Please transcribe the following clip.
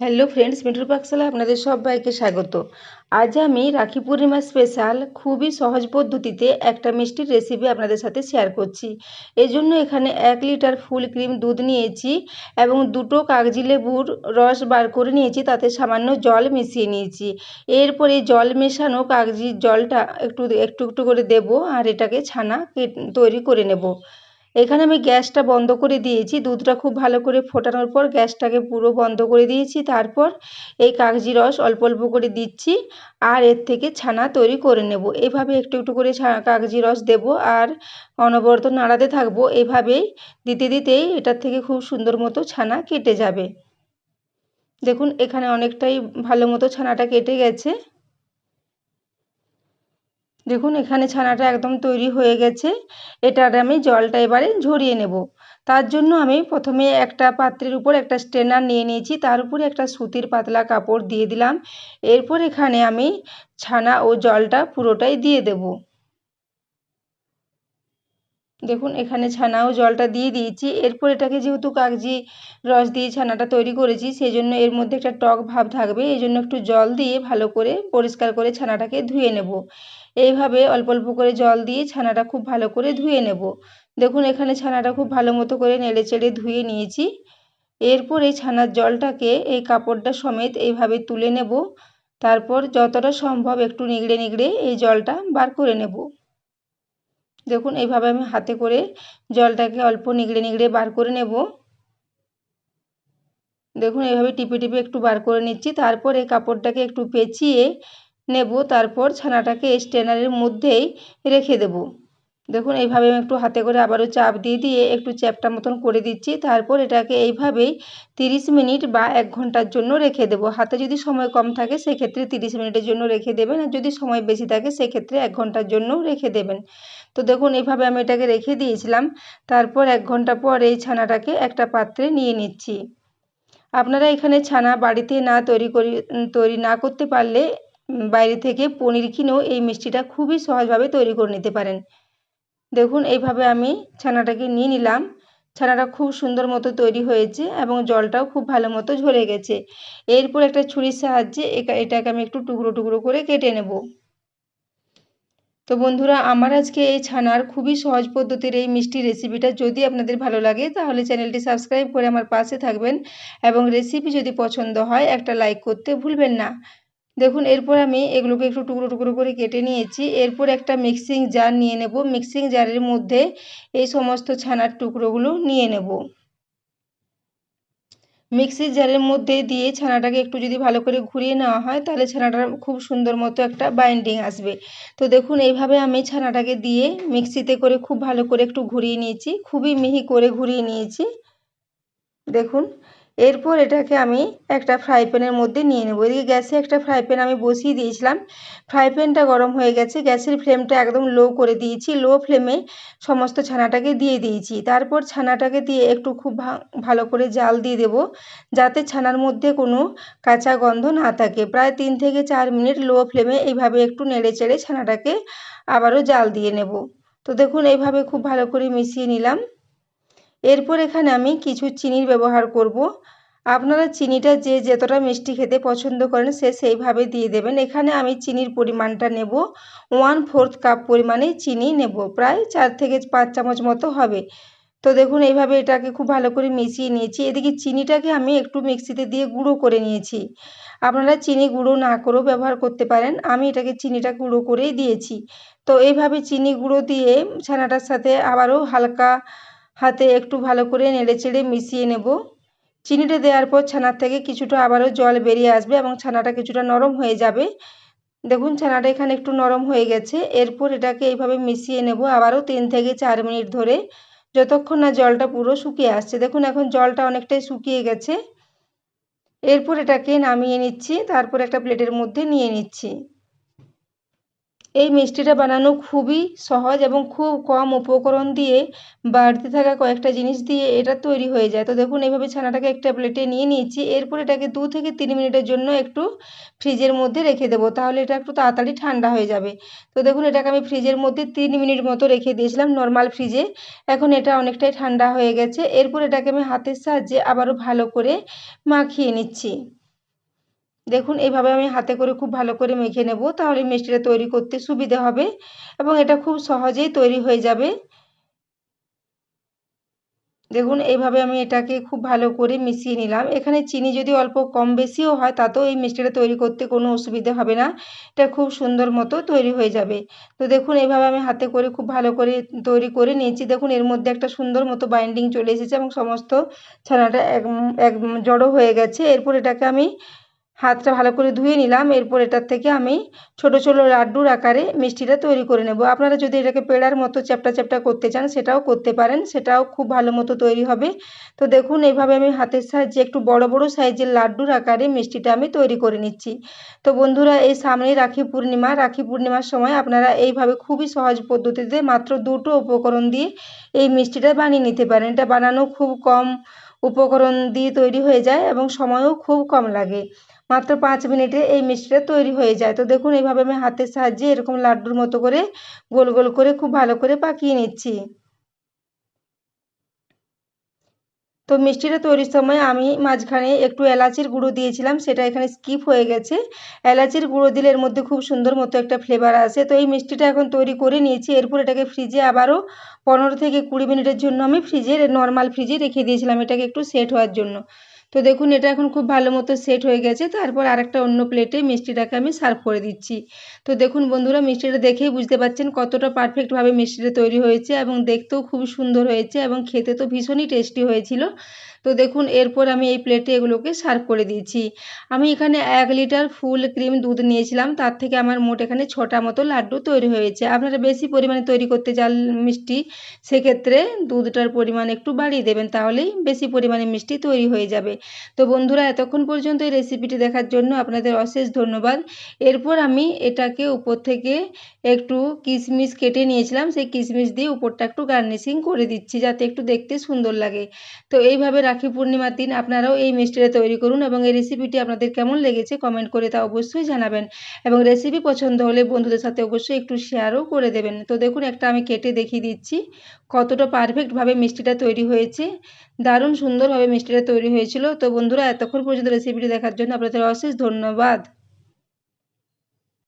Hello friends মিঠুর পাকশালা আপনাদের সবাইকে স্বাগত। আজ আমি রাখি পূর্ণিমা স্পেশাল খুবই সহজ পদ্ধতিতে একটা মিষ্টির রেসিপি আপনাদের সাথে শেয়ার করছি। এই জন্য এখানে এক লিটার ফুল ক্রিম দুধ নিয়েছি এবং দুটো কাগজি লেবুর রস বার করে নিয়েছি, তাতে সামান্য জল মিশিয়ে নিয়েছি। এরপরে জল মেশানো কাগজির জলটা একটু একটু একটু করে দেব আর এটাকে ছানা তৈরি করে নেব। এখানে আমি গ্যাসটা বন্ধ করে দিয়েছি। দুধটা খুব ভালো করে ফোটানোর পর গ্যাসটাকে পুরো বন্ধ করে দিয়েছি। তারপর এই কাগজি রস অল্প অল্প করে দিচ্ছি আর এর থেকে ছানা তৈরি করে নেব। এভাবে একটু একটু করে কাগজি রস দেব আর অনবরত নাড়াতে থাকব। এভাবেই দিতে দিতেই এটার থেকে খুব সুন্দর মতো ছানা কেটে যাবে। দেখুন, এখানে অনেকটাই ভালো মতো ছানাটা কেটে গেছে। দেখুন, এখানে ছানাটা একদম তৈরি হয়ে গেছে। এটার আমি জলটা এবারে ঝরিয়ে নেব। তার জন্য আমি প্রথমে একটা পাত্রের উপর একটা স্ট্রেনার নিয়ে নিয়েছি। তার উপরে একটা সুতির পাতলা কাপড় দিয়ে দিলাম। এরপর এখানে আমি ছানা ও জলটা পুরোটাই দিয়ে দেব। দেখুন, এখানে ছানা ও জলটা দিয়ে দিয়েছি। এরপর এটাকে যেহেতু কাগজি রস দিয়ে ছানাটা তৈরি করেছি সেই জন্য এর মধ্যে একটা টক ভাব থাকবে। এই জন্য একটু জল দিয়ে ভালো করে পরিষ্কার করে ছানাটাকে ধুয়ে নেব। এইভাবে অল্প অল্প করে জল দিয়ে ছানাটা খুব ভালো করে ধুয়ে নেব। দেখুন, এখানে ছানাটা খুব ভালো মতো করে নেড়ে চেড়ে ধুয়ে নিয়েছি। এরপর এই ছানার জলটাকে এই কাপড়টা সমেত এইভাবে তুলে নেব। তারপর যতটা সম্ভব একটু নিগড়ে নিগড়ে এই জলটা বার করে নেব। দেখুন, এইভাবে আমি হাতে করে জলটাকে অল্প নিগড়ে নিগড়ে বার করে নেব। দেখুন, এইভাবে টিপে টিপে একটু বার করে নিচ্ছি। তারপর এই কাপড়টাকে একটু পেঁচিয়ে নেব, তারপর ছানাটাকে স্ট্রেনারের মধ্যেই রেখে দেব। দেখুন, এইভাবে আমি একটু হাতে করে আবারও চাপ দিয়ে দিয়ে একটু চ্যাপটা মতন করে দিচ্ছি। তারপর এটাকে এইভাবেই তিরিশ মিনিট বা এক ঘণ্টার জন্য রেখে দেবো। হাতে যদি সময় কম থাকে, সেক্ষেত্রে তিরিশ মিনিটের জন্য রেখে দেবেন। আর যদি সময় বেশি থাকে, সেক্ষেত্রে এক ঘণ্টার জন্য রেখে দেবেন। তো দেখুন, এইভাবে আমি এটাকে রেখে দিয়েছিলাম। তারপর এক ঘণ্টা পর এই ছানাটাকে একটা পাত্রে নিয়ে নিচ্ছি। আপনারা এখানে ছানা বাড়িতে না তৈরি করি, তৈরি না করতে পারলে বাইরে থেকে পনির কিনেও এই মিষ্টিটা খুবই সহজভাবে তৈরি করে নিতে পারেন। দেখুন, এইভাবে আমি ছানাটাকে নিয়ে নিলাম। ছানাটা খুব সুন্দর মতো তৈরি হয়েছে এবং জলটাও খুব ভালো মতো ঝরে গেছে। এরপর একটা ছুরির সাহায্যে এটাকে আমি একটু টুকরো টুকরো করে কেটে নেব। তো বন্ধুরা, আমার আজকে এই ছানার খুবই সহজ পদ্ধতির এই মিষ্টি রেসিপিটা যদি আপনাদের ভালো লাগে, তাহলে চ্যানেলটি সাবস্ক্রাইব করে আমার পাশে থাকবেন এবং রেসিপি যদি পছন্দ হয়, একটা লাইক করতে ভুলবেন না। দেখুন, এরপর আমি এগুলোকে একটু টুকরো টুকরো করে কেটে নিয়েছি। এরপর একটা মিক্সিং জার নিয়ে নেব। মিক্সিং জারের মধ্যে এই সমস্ত ছানার টুকরোগুলো নিয়ে নেব। মিক্সির জারের মধ্যে দিয়ে ছানাটাকে একটু যদি ভালো করে ঘুরিয়ে নেওয়া হয়, তাহলে ছানাটার খুব সুন্দর মতো একটা বাইন্ডিং আসবে। তো দেখুন, এইভাবে আমি ছানাটাকে দিয়ে মিক্সিতে করে খুব ভালো করে একটু ঘুরিয়ে নিয়েছি। খুবই মিহি করে ঘুরিয়ে নিয়েছি। দেখুন এরপর এটাকে আমি একটা ফ্রাই প্যানের মধ্যে নিয়ে নেব। এদিকে গ্যাসে একটা ফ্রাই প্যান আমি বসিয়ে দিয়েছিলাম। ফ্রাই প্যানটা গরম হয়ে গেছে, গ্যাসের ফ্লেমটা একদম লো করে দিয়েছি। লো ফ্লেমে সমস্ত ছানাটাকে দিয়ে দিয়েছি। তারপর ছানাটাকে দিয়ে একটু খুব ভালো করে জাল দিয়ে দেব, যাতে ছানার মধ্যে কোনো কাঁচা গন্ধ না থাকে। প্রায় তিন থেকে চার মিনিট লো ফ্লেমে এইভাবে একটু নেড়ে চেড়ে ছানাটাকে আবারও জাল দিয়ে নেব। তো দেখুন, এইভাবে খুব ভালো করে মিশিয়ে নিলাম। এরপর এখানে আমি কিছু চিনির ব্যবহার করব। আপনারা চিনিটা যে যতটা মিষ্টি খেতে পছন্দ করেন সে সেইভাবে দিয়ে দেবেন। এখানে আমি চিনির পরিমাণটা নেব। ওয়ান ফোর্থ কাপ পরিমাণে চিনি নেব। প্রায় চার থেকে পাঁচ চামচ মতো হবে। তো দেখুন, এইভাবে এটাকে খুব ভালো করে মিশিয়ে নিয়েছি। এদিকে চিনিটাকে আমি একটু মিক্সিতে দিয়ে গুঁড়ো করে নিয়েছি। আপনারা চিনি গুঁড়ো না করেও ব্যবহার করতে পারেন। আমি এটাকে চিনিটা গুঁড়ো করেই দিয়েছি। তো এইভাবে চিনি গুঁড়ো দিয়ে ছানাটার সাথে আবারও হালকা হাতে একটু ভালো করে নেড়ে চেড়ে মিশিয়ে নেব। চিনিটা দেওয়ার পর ছানার থেকে কিছুটা আবারও জল বেরিয়ে আসবে এবং ছানাটা কিছুটা নরম হয়ে যাবে। দেখুন, ছানাটা এখানে একটু নরম হয়ে গেছে। এরপর এটাকে এইভাবে মিশিয়ে নেব আবারও তিন থেকে চার মিনিট ধরে, যতক্ষণ না জলটা পুরো শুকিয়ে আসছে। দেখুন, এখন জলটা অনেকটাই শুকিয়ে গেছে। এরপর এটাকে নামিয়ে নিচ্ছি, তারপর একটা প্লেটের মধ্যে নিয়ে নিচ্ছি। এই মিষ্টিটা বানানো খুবই সহজ এবং খুব কম উপকরণ দিয়ে বাড়তে থাকা কয়েকটা জিনিস দিয়ে এটা তৈরি হয়ে যায়। তো দেখুন, এইভাবে ছানাটাকে একটা প্লেটে নিয়ে নিয়েছি। এরপর এটাকে দু থেকে তিন মিনিটের জন্য একটু ফ্রিজের মধ্যে রেখে দেবো। তাহলে এটা একটু তাড়াতাড়ি ঠান্ডা হয়ে যাবে। তো দেখুন, এটাকে আমি ফ্রিজের মধ্যে তিন মিনিট মতো রেখে দিয়েছিলাম নর্মাল ফ্রিজে। এখন এটা অনেকটাই ঠান্ডা হয়ে গেছে। এরপর এটাকে আমি হাতের সাহায্যে আবারও ভালো করে মাখিয়ে নিচ্ছি। দেখুন, এইভাবে আমি হাতে করে খুব ভালো করে মেখে নেব। তাহলে মিষ্টিটা তৈরি করতে সুবিধে হবে এবং এটা খুব সহজেই তৈরি হয়ে যাবে। দেখুন, এইভাবে আমি এটাকে খুব ভালো করে মিশিয়ে নিলাম। এখানে চিনি যদি অল্প কম বেশিও হয়, তাতেও এই মিষ্টিটা তৈরি করতে কোনো অসুবিধা হবে না। এটা খুব সুন্দর মতো তৈরি হয়ে যাবে। তো দেখুন, এইভাবে আমি হাতে করে খুব ভালো করে তৈরি করে নিয়েছি। দেখুন, এর মধ্যে একটা সুন্দর মতো বাইন্ডিং চলে এসেছে এবং সমস্ত ছানাটা এক এক জড়ো হয়ে গেছে। এরপর এটাকে আমি হাতটা ভালো করে ধুয়ে নিলাম। এরপর এটার থেকে আমি ছোট ছোট লাড্ডুর আকারে মিষ্টিটা তৈরি করে নেব। আপনারা যদি এটাকে পেড়ার মতো চ্যাপটা চ্যাপটা করতে চান, সেটাও করতে পারেন। সেটাও খুব ভালো মতো তৈরি হবে। তো দেখুন, এইভাবে আমি হাতের সাহায্যে একটু বড় বড় সাইজের লাড্ডুর আকারে মিষ্টিটা আমি তৈরি করে নিচ্ছি। তো বন্ধুরা, এই সামনেই রাখি পূর্ণিমা। রাখি পূর্ণিমার সময় আপনারা এইভাবে খুবই সহজ পদ্ধতিতে মাত্র দুটো উপকরণ দিয়ে এই মিষ্টিটা বানিয়ে নিতে পারেন। এটা বানানো খুব কম উপকরণ দিয়ে তৈরি হয়ে যায় এবং সময়ও খুব কম লাগে। মাত্র পাঁচ মিনিটে এই মিষ্টিটা তৈরি হয়ে যায়। তো দেখুন, এইভাবে আমি হাতের সাহায্যে এরকম লাড্ডুর মতো করে গোল গোল করে খুব ভালো করে পাকিয়ে নিচ্ছি। তো মিষ্টিটা তৈরির সময় আমি মাঝখানে একটু এলাচির গুঁড়ো দিয়েছিলাম, সেটা এখানে স্কিপ হয়ে গেছে। এলাচির গুঁড়ো দিলে এর মধ্যে খুব সুন্দর মতো একটা ফ্লেভার আসে। তো এই মিষ্টিটা এখন তৈরি করে নিয়েছি, এরপর এটাকে ফ্রিজে আবারও পনেরো থেকে কুড়ি মিনিটের জন্য আমি ফ্রিজে, নর্মাল ফ্রিজে রেখে দিয়েছিলাম, এটাকে একটু সেট হওয়ার জন্য। তো দেখুন, এটা এখন খুব ভালো মতো সেট হয়ে গেছে। তারপর আরেকটা অন্য প্লেটে মিষ্টিটাকে আমি সার্ভ করে দিচ্ছি। তো দেখুন বন্ধুরা, মিষ্টিটা দেখেই বুঝতে পারছেন কতটা পারফেক্টভাবে মিষ্টিটা তৈরি হয়েছে এবং দেখতেও খুব সুন্দর হয়েছে এবং খেতে তো ভীষণই টেস্টি হয়েছিল। তো দেখুন, এরপর আমি এই প্লেটে এগুলোকে সার্ভ করে দিয়েছি। আমি এখানে এক লিটার ফুল ক্রিম দুধ নিয়েছিলাম, তার থেকে আমার মোট এখানে ছটা মতো লাড্ডু তৈরি হয়েছে। আপনারা বেশি পরিমাণে তৈরি করতে চান মিষ্টি, সেক্ষেত্রে দুধটার পরিমাণ একটু বাড়িয়ে দেবেন, তাহলেই বেশি পরিমাণে মিষ্টি তৈরি হয়ে যাবে। তো বন্ধুরা, এতক্ষণ পর্যন্ত এই রেসিপিটি দেখার জন্য আপনাদের অশেষ ধন্যবাদ। এরপর আমি এটাকে উপর থেকে একটু কিশমিশ কেটে নিয়েছিলাম, সেই কিশমিশ দিয়ে উপরটা একটু গার্নিশিং করে দিচ্ছি, যাতে একটু দেখতে সুন্দর লাগে। তো এইভাবে রাখি পূর্ণিমার দিন আপনারাও এই মিষ্টিটা তৈরি করুন এবং এই রেসিপিটি আপনাদের কেমন লেগেছে কমেন্ট করে তা অবশ্যই জানাবেন এবং রেসিপি পছন্দ হলে বন্ধুদের সাথে অবশ্যই একটু শেয়ারও করে দেবেন। তো দেখুন একটা আমি কেটে দেখিয়ে দিচ্ছি কতটা পারফেক্টভাবে মিষ্টিটা তৈরি হয়েছে। দারুণ সুন্দরভাবে মিষ্টিটা তৈরি হয়েছিল। তো বন্ধুরা, এতক্ষণ পর্যন্ত রেসিপিটি দেখার জন্য আপনাদের অশেষ ধন্যবাদ।